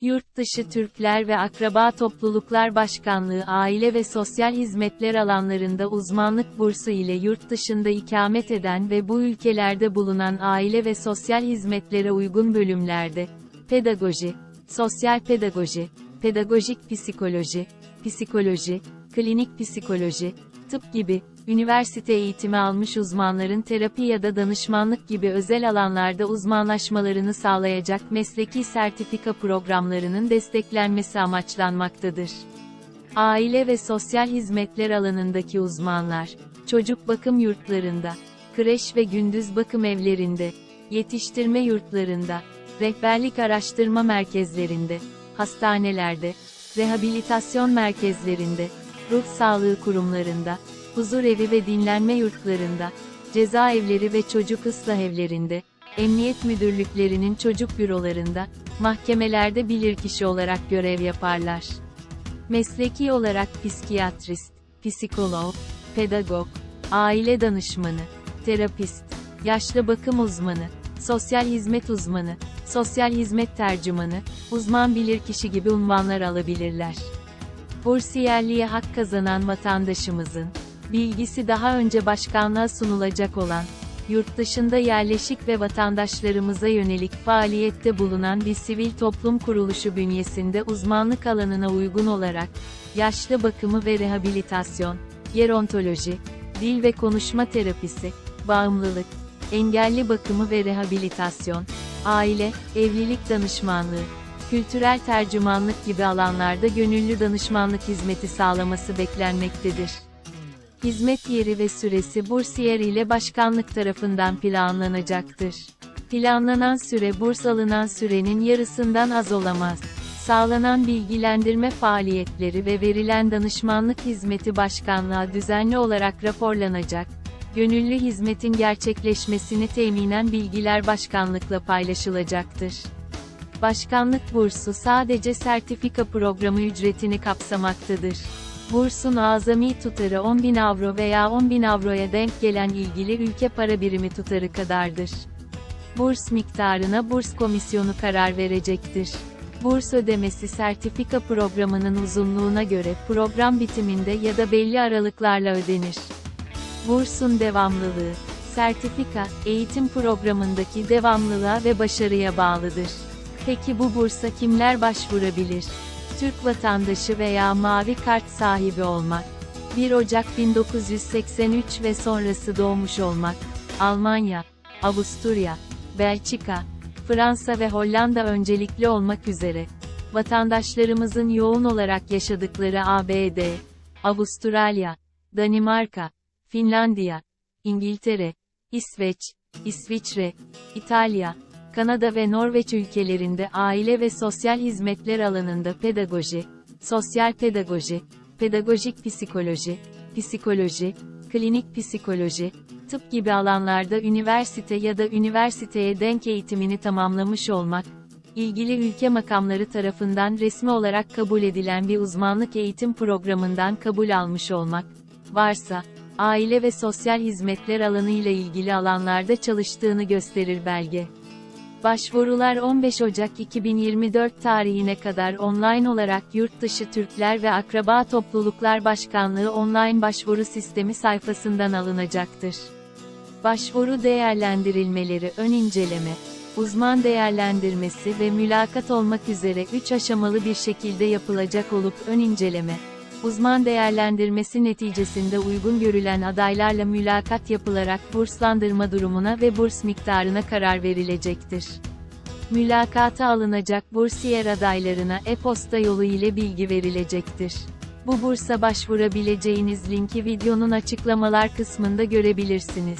Yurtdışı Türkler ve Akraba Topluluklar Başkanlığı Aile ve Sosyal Hizmetler alanlarında uzmanlık bursu ile yurt dışında ikamet eden ve bu ülkelerde bulunan aile ve sosyal hizmetlere uygun bölümlerde, pedagoji, sosyal pedagoji, pedagojik psikoloji, psikoloji, klinik psikoloji, tıp gibi, üniversite eğitimi almış uzmanların terapi ya da danışmanlık gibi özel alanlarda uzmanlaşmalarını sağlayacak mesleki sertifika programlarının desteklenmesi amaçlanmaktadır. Aile ve sosyal hizmetler alanındaki uzmanlar, çocuk bakım yurtlarında, kreş ve gündüz bakım evlerinde, yetiştirme yurtlarında, rehberlik araştırma merkezlerinde, hastanelerde, rehabilitasyon merkezlerinde, ruh sağlığı kurumlarında, huzur evi ve dinlenme yurtlarında, cezaevleri ve çocuk ıslah evlerinde, emniyet müdürlüklerinin çocuk bürolarında, mahkemelerde bilirkişi olarak görev yaparlar. Mesleki olarak psikiyatrist, psikolog, pedagog, aile danışmanı, terapist, yaşlı bakım uzmanı, sosyal hizmet uzmanı, sosyal hizmet tercümanı, uzman bilirkişi gibi unvanlar alabilirler. Bursiyerliğe hak kazanan vatandaşımızın, bilgisi daha önce başkanlığa sunulacak olan, yurt dışında yerleşik ve vatandaşlarımıza yönelik faaliyette bulunan bir sivil toplum kuruluşu bünyesinde uzmanlık alanına uygun olarak, yaşlı bakımı ve rehabilitasyon, gerontoloji, dil ve konuşma terapisi, bağımlılık, engelli bakımı ve rehabilitasyon, aile, evlilik danışmanlığı, kültürel tercümanlık gibi alanlarda gönüllü danışmanlık hizmeti sağlaması beklenmektedir. Hizmet yeri ve süresi bursiyer ile başkanlık tarafından planlanacaktır. Planlanan süre burs alınan sürenin yarısından az olamaz. Sağlanan bilgilendirme faaliyetleri ve verilen danışmanlık hizmeti başkanlığa düzenli olarak raporlanacak. Gönüllü hizmetin gerçekleşmesini teminen bilgiler başkanlıkla paylaşılacaktır. Başkanlık bursu sadece sertifika programı ücretini kapsamaktadır. Bursun azami tutarı 10.000 avro veya 10.000 avroya denk gelen ilgili ülke para birimi tutarı kadardır. Burs miktarına burs komisyonu karar verecektir. Burs ödemesi sertifika programının uzunluğuna göre program bitiminde ya da belli aralıklarla ödenir. Bursun devamlılığı, sertifika, eğitim programındaki devamlılığa ve başarıya bağlıdır. Peki bu bursa kimler başvurabilir? Türk vatandaşı veya mavi kart sahibi olmak. 1 Ocak 1983 ve sonrası doğmuş olmak. Almanya, Avusturya, Belçika, Fransa ve Hollanda öncelikli olmak üzere. Vatandaşlarımızın yoğun olarak yaşadıkları ABD, Avustralya, Danimarka, Finlandiya, İngiltere, İsveç, İsviçre, İtalya, Kanada ve Norveç ülkelerinde aile ve sosyal hizmetler alanında pedagoji, sosyal pedagoji, pedagojik psikoloji, psikoloji, klinik psikoloji, tıp gibi alanlarda üniversite ya da üniversiteye denk eğitimini tamamlamış olmak, ilgili ülke makamları tarafından resmi olarak kabul edilen bir uzmanlık eğitim programından kabul almış olmak, varsa, aile ve sosyal hizmetler alanıyla ilgili alanlarda çalıştığını gösterir belge. Başvurular 15 Ocak 2024 tarihine kadar online olarak Yurtdışı Türkler ve Akraba Topluluklar Başkanlığı online başvuru sistemi sayfasından alınacaktır. Başvuru değerlendirilmeleri ön inceleme, uzman değerlendirmesi ve mülakat olmak üzere 3 aşamalı bir şekilde yapılacak olup ön inceleme, uzman değerlendirmesi neticesinde uygun görülen adaylarla mülakat yapılarak burslandırma durumuna ve burs miktarına karar verilecektir. Mülakata alınacak bursiyer adaylarına e-posta yolu ile bilgi verilecektir. Bu bursa başvurabileceğiniz linki videonun açıklamalar kısmında görebilirsiniz.